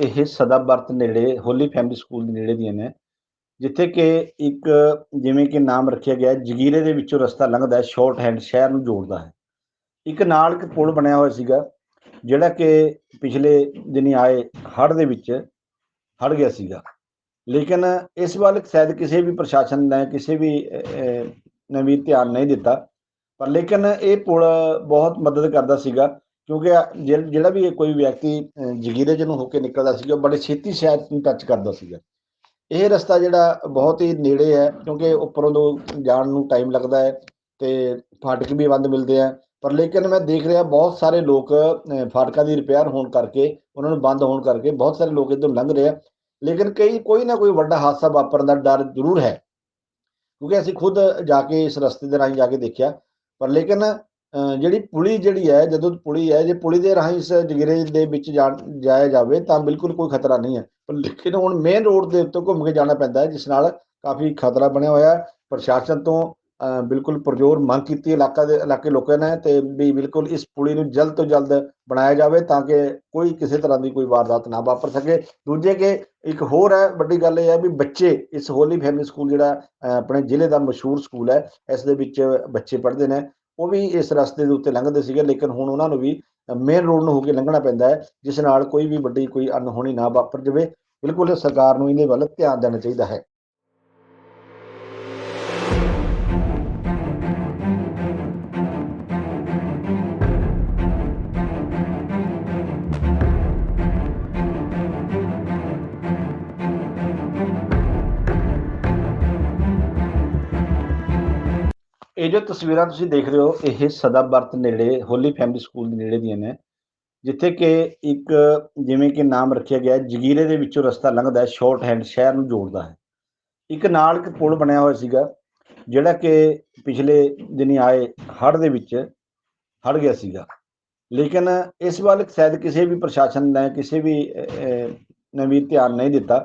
ਇਹ ਸਦਾ ਬਰਤ ਨੇੜੇ, ਹੋਲੀ ਫੈਮਿਲੀ ਸਕੂਲ ਦੇ ਨੇੜੇ ਦੀਆਂ ਨੇ। ਜਿੱਥੇ ਕਿ ਇੱਕ ਜਿਵੇਂ ਕਿ ਨਾਮ ਰੱਖਿਆ ਗਿਆ ਜਗੀਰੇ ਦੇ ਵਿੱਚੋਂ ਰਸਤਾ ਲੰਘਦਾ ਹੈ, ਸ਼ਾਰਟ ਹੈਂਡ ਸ਼ਹਿਰ ਨੂੰ ਜੋੜਦਾ ਹੈ। ਇੱਕ ਨਾਲ ਇੱਕ ਪੁਲ ਬਣਿਆ ਹੋਇਆ ਸੀਗਾ, ਜਿਹੜਾ ਕਿ ਪਿਛਲੇ ਦਿਨੀ ਆਏ ਹੜ੍ਹ ਦੇ ਵਿੱਚ ਹੜ ਗਿਆ ਸੀਗਾ। ਲੇਕਿਨ ਇਸ ਵੱਲ ਸ਼ਾਇਦ ਕਿਸੇ ਵੀ ਪ੍ਰਸ਼ਾਸਨ ਨੇ, ਕਿਸੇ ਵੀ ਨੇ ਵੀ ਧਿਆਨ ਨਹੀਂ ਦਿੱਤਾ। ਪਰ ਲੇਕਿਨ ਇਹ ਪੁਲ ਬਹੁਤ ਮਦਦ ਕਰਦਾ ਸੀਗਾ। ਕਿਉਂਕਿ ਜਿਹ- ਜਿਹੜਾ ਵੀ ਕੋਈ ਵਿਅਕਤੀ ਅਹ, ਜਗੀਰੇ ਜਿਹਨੂੰ ਹੋ ਕੇ ਨਿਕਲਦਾ ਸੀਗਾ ਉਹ ਬੜੇ ਛੇਤੀ ਸ਼ਹਿਰ ਨੂੰ ਟੱਚ ਕਰਦਾ ਸੀਗਾ। ਇਹ ਰਸਤਾ ਜਿਹੜਾ ਬਹੁਤ ਹੀ ਨੇੜੇ ਹੈ ਕਿਉਂਕਿ ਉੱਪਰੋਂ ਤੋਂ ਜਾਣ ਨੂੰ ਟਾਈਮ ਲੱਗਦਾ ਹੈ ਤੇ ਫਾਟਕ ਵੀ ਬੰਦ ਮਿਲਦੇ ਆ। ਪਰ ਲੇਕਿਨ ਮੈਂ ਦੇਖ ਰਿਹਾ ਬਹੁਤ ਸਾਰੇ ਲੋਕ ਅਹ, ਫਾਟਕਾਂ ਦੀ ਰਿਪੇਅਰ ਹੋਣ ਕਰਕੇ ਉਹਨਾਂ ਨੂੰ ਬੰਦ ਹੋਣ ਕਰਕੇ ਬਹੁਤ ਸਾਰੇ ਲੋਕ ਇੱਧਰੋਂ ਲੰਘ ਰਹੇ ਆ। ਲੇਕਿਨ ਕਈ ਕੋਈ ਨਾ ਕੋਈ ਵੱਡਾ ਹਾਦਸਾ ਵਾਪਰਨ ਦਾ ਡਰ ਜ਼ਰੂਰ ਹੈ। ਕਿਉਂਕਿ ਅਸੀਂ ਖੁਦ ਜਾ ਕੇ ਇਸ ਰਸਤੇ ਦੇ ਰਾਹੀਂ ਜਾ ਕੇ ਦੇਖਿਆ। ਪਰ ਲੇਕਿਨ ਜਿਹੜੀ ਪੁਲੀ ਜਿਹੜੀ ਹੈ, ਜਦੋਂ ਪੁਲੀ ਹੈ, ਜੇ ਪੁਲੀ ਦੇ ਰਾਹੀਂ ਇਸ ਜਗੀਰੇ ਦੇ ਵਿੱਚ ਜਾ- ਜਾਇਆ ਜਾਵੇ, ਤਾਂ ਬਿਲਕੁਲ ਕੋਈ ਖਤਰਾ ਨਹੀਂ ਹੈ। ਪਰ ਲੇਕਿਨ ਹੁਣ ਮੇਨ ਰੋਡ ਦੇ ਉੱਤੇ ਘੁੰਮ ਕੇ ਜਾਣਾ ਪੈਂਦਾ ਹੈ, ਜਿਸ ਨਾਲ ਕਾਫੀ ਖਤਰਾ ਬਣਿਆ ਹੋਇਆ ਹੈ। ਪ੍ਰਸ਼ਾਸਨ ਤੋਂ ਬਿਲਕੁਲ ਪਰਜ਼ੋਰ ਮੰਗ ਕੀਤੀ ਇਲਾਕਾ ਦੇ, ਇਲਾਕੇ ਲੋਕਾਂ ਨੇ ਤੇ ਵੀ ਬਿਲਕੁਲ ਇਸ ਪੁਲੀ ਨੂੰ ਜਲਦ ਤੋਂ ਜਲਦ ਬਣਾਇਆ ਜਾਵੇ ਤਾਂ ਕਿ ਕੋਈ ਕਿਸੇ ਤਰ੍ਹਾਂ ਦੀ ਕੋਈ ਵਾਰਦਾਤ ਨਾ ਵਾਪਰ ਸਕੇ। ਦੂਜੇ ਕਿ ਇੱਕ ਹੋਰ ਹੈ, ਵੱਡੀ ਗੱਲ ਇਹ ਹੈ ਵੀ ਬੱਚੇ ਇਸ ਹੋਲੀ ਫੈਮਿਲੀ ਸਕੂਲ ਜਿਹੜਾ ਆਪਣੇ ਜ਼ਿਲ੍ਹੇ ਦਾ ਮਸ਼ਹੂਰ ਸਕੂਲ ਹੈ, ਇਸ ਦੇ ਵਿੱਚ ਬੱਚੇ ਪੜ੍ਹਦੇ ਨੇ। ਉਹ ਵੀ ਇਸ ਰਸਤੇ ਦੇ ਉੱਤੇ ਲੰਘਦੇ ਸੀਗੇ, ਲੇਕਿਨ ਹੁਣ ਉਹਨਾਂ ਨੂੰ ਵੀ ਮੇਨ ਰੋਡ ਨੂੰ ਹੋ ਕੇ ਲੰਘਣਾ ਪੈਂਦਾ ਹੈ, ਜਿਸ ਨਾਲ ਕੋਈ ਵੀ ਵੱਡੀ ਕੋਈ ਅਨਹੋਣੀ ਨਾ ਵਾਪਰ ਜਾਵੇ। ਬਿਲਕੁਲ ਸਰਕਾਰ ਨੂੰ ਇਹਦੇ ਵੱਲ ਧਿਆਨ ਦੇਣਾ ਚਾਹੀਦਾ ਹੈ। ਇਹ ਜੋ ਤਸਵੀਰਾਂ ਤੁਸੀਂ ਦੇਖ ਰਹੇ ਹੋ, ਇਹ ਸਦਾਬਰਤ ਨੇੜੇ, ਹੋਲੀ ਫੈਮਿਲੀ ਸਕੂਲ ਦੇ ਨੇੜੇ ਦੀਆਂ ਨੇ, ਜਿੱਥੇ ਕਿ ਇੱਕ ਜਿਵੇਂ ਕਿ ਨਾਮ ਰੱਖਿਆ ਗਿਆ ਜਗੀਰੇ ਦੇ ਵਿੱਚੋਂ ਰਸਤਾ ਲੰਘਦਾ ਹੈ ਸ਼ਾਰਟ ਹੈਂਡ ਸ਼ਹਿਰ ਨੂੰ ਜੋੜਦਾ ਹੈ। ਇੱਕ ਨਾਲ ਇੱਕ ਪੁਲ ਬਣਿਆ ਹੋਇਆ ਸੀਗਾ, ਜਿਹੜਾ ਕਿ ਪਿਛਲੇ ਦਿਨੀ ਆਏ ਹੜ੍ਹ ਦੇ ਵਿੱਚ ਹੜ ਗਿਆ ਸੀਗਾ। ਲੇਕਿਨ ਇਸ ਵੱਲ ਸ਼ਾਇਦ ਕਿਸੇ ਵੀ ਪ੍ਰਸ਼ਾਸਨ ਨੇ, ਕਿਸੇ ਵੀ ਨੇ ਵੀ ਧਿਆਨ ਨਹੀਂ ਦਿੱਤਾ,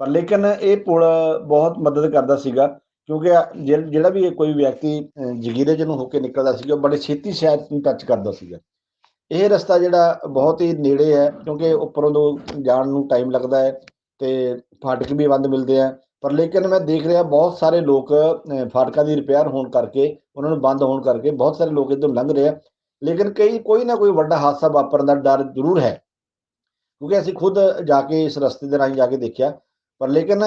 ਪਰ ਲੇਕਿਨ ਇਹ ਪੁਲ ਬਹੁਤ ਮਦਦ ਕਰਦਾ ਸੀਗਾ। ਕਿਉਂਕਿ ਜਿਹ- ਜਿਹੜਾ ਵੀ ਕੋਈ ਵਿਅਕਤੀ ਅਹ, ਜਗੀਰੇ ਜਿਹਨੂੰ ਹੋ ਕੇ ਨਿਕਲਦਾ ਸੀਗਾ ਉਹ ਬੜੇ ਛੇਤੀ ਸ਼ਹਿਰ ਨੂੰ ਟੱਚ ਕਰਦਾ ਸੀਗਾ। ਇਹ ਰਸਤਾ ਜਿਹੜਾ ਬਹੁਤ ਹੀ ਨੇੜੇ ਹੈ ਕਿਉਂਕਿ ਉੱਪਰੋਂ ਤੋਂ ਜਾਣ ਨੂੰ ਟਾਈਮ ਲੱਗਦਾ ਹੈ ਤੇ ਫਾਟਕ ਵੀ ਬੰਦ ਮਿਲਦੇ ਆ। ਪਰ ਲੇਕਿਨ ਮੈਂ ਦੇਖ ਰਿਹਾ ਬਹੁਤ ਸਾਰੇ ਲੋਕ ਫਾਟਕਾਂ ਦੀ ਰਿਪੇਅਰ ਹੋਣ ਕਰਕੇ ਉਹਨਾਂ ਨੂੰ ਬੰਦ ਹੋਣ ਕਰਕੇ ਬਹੁਤ ਸਾਰੇ ਲੋਕ ਇੱਧਰੋਂ ਲੰਘ ਰਹੇ ਆ। ਲੇਕਿਨ ਕਈ ਕੋਈ ਨਾ ਕੋਈ ਵੱਡਾ ਹਾਦਸਾ ਵਾਪਰਨ ਦਾ ਡਰ ਜ਼ਰੂਰ ਹੈ। ਕਿਉਂਕਿ ਅਸੀਂ ਖੁਦ ਜਾ ਕੇ ਇਸ ਰਸਤੇ ਦੇ ਰਾਹੀਂ ਜਾ ਕੇ ਦੇਖਿਆ। ਪਰ ਲੇਕਿਨ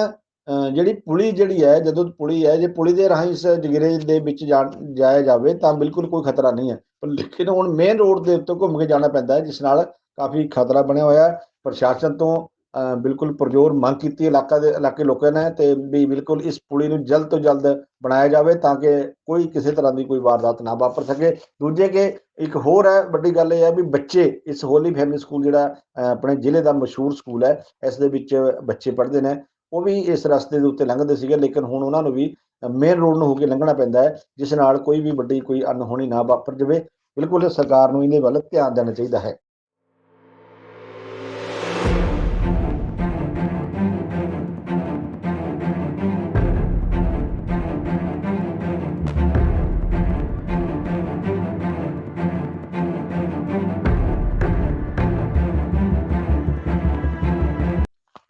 ਜਿਹੜੀ ਪੁਲੀ ਜਿਹੜੀ ਹੈ, ਜਦੋਂ ਪੁਲੀ ਹੈ, ਜੇ ਪੁਲੀ ਦੇ ਰਾਹੀਂ ਇਸ ਜਗੀਰੇ ਦੇ ਵਿੱਚ ਜਾ- ਜਾਇਆ ਜਾਵੇ, ਤਾਂ ਬਿਲਕੁਲ ਕੋਈ ਖਤਰਾ ਨਹੀਂ ਹੈ। ਪਰ ਲੇਕਿਨ ਹੁਣ ਮੇਨ ਰੋਡ ਦੇ ਉੱਤੇ ਘੁੰਮ ਕੇ ਜਾਣਾ ਪੈਂਦਾ ਹੈ, ਜਿਸ ਨਾਲ ਕਾਫੀ ਖਤਰਾ ਬਣਿਆ ਹੋਇਆ ਹੈ। ਪ੍ਰਸ਼ਾਸਨ ਤੋਂ ਬਿਲਕੁਲ ਪਰਜ਼ੋਰ ਮੰਗ ਕੀਤੀ ਇਲਾਕਾ ਦੇ, ਇਲਾਕੇ ਲੋਕਾਂ ਨੇ, ਤੇ ਵੀ ਬਿਲਕੁਲ ਇਸ ਪੁਲੀ ਨੂੰ ਜਲਦ ਤੋਂ ਜਲਦ ਬਣਾਇਆ ਜਾਵੇ, ਤਾਂ ਕਿ ਕੋਈ ਕਿਸੇ ਤਰ੍ਹਾਂ ਦੀ ਕੋਈ ਵਾਰਦਾਤ ਨਾ ਵਾਪਰ ਸਕੇ। ਦੂਜੇ ਕਿ ਇੱਕ ਹੋਰ ਹੈ, ਵੱਡੀ ਗੱਲ ਇਹ ਹੈ ਵੀ ਬੱਚੇ, ਇਸ ਹੋਲੀ ਫੈਮਿਲੀ ਸਕੂਲ ਜਿਹੜਾ ਆਪਣੇ ਜ਼ਿਲ੍ਹੇ ਦਾ ਮਸ਼ਹੂਰ ਸਕੂਲ ਹੈ, ਇਸ ਦੇ ਵਿੱਚ ਬੱਚੇ ਪੜ੍ਹਦੇ ਨੇ। ਉਹ ਵੀ ਇਸ ਰਸਤੇ ਦੇ ਉੱਤੇ ਲੰਘਦੇ ਸੀਗੇ, ਲੇਕਿਨ ਹੁਣ ਉਹਨਾਂ ਨੂੰ ਵੀ ਮੇਨ ਰੋਡ ਨੂੰ ਹੋ ਕੇ ਲੰਘਣਾ ਪੈਂਦਾ ਹੈ, ਜਿਸ ਨਾਲ ਕੋਈ ਵੀ ਵੱਡੀ ਕੋਈ ਅਨਹੋਣੀ ਨਾ ਵਾਪਰ ਜਾਵੇ। ਬਿਲਕੁਲ ਸਰਕਾਰ ਨੂੰ ਇਹਦੇ ਵੱਲ ਧਿਆਨ ਦੇਣਾ ਚਾਹੀਦਾ ਹੈ।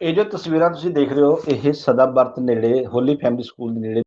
ਇਹ ਜੋ ਤਸਵੀਰਾਂ ਤੁਸੀਂ ਦੇਖ ਰਹੇ ਹੋ, ਇਹ ਸਦਾਬਰਤ ਨੇੜੇ, ਹੋਲੀ ਫੈਮਿਲੀ ਸਕੂਲ ਦੇ ਨੇੜੇ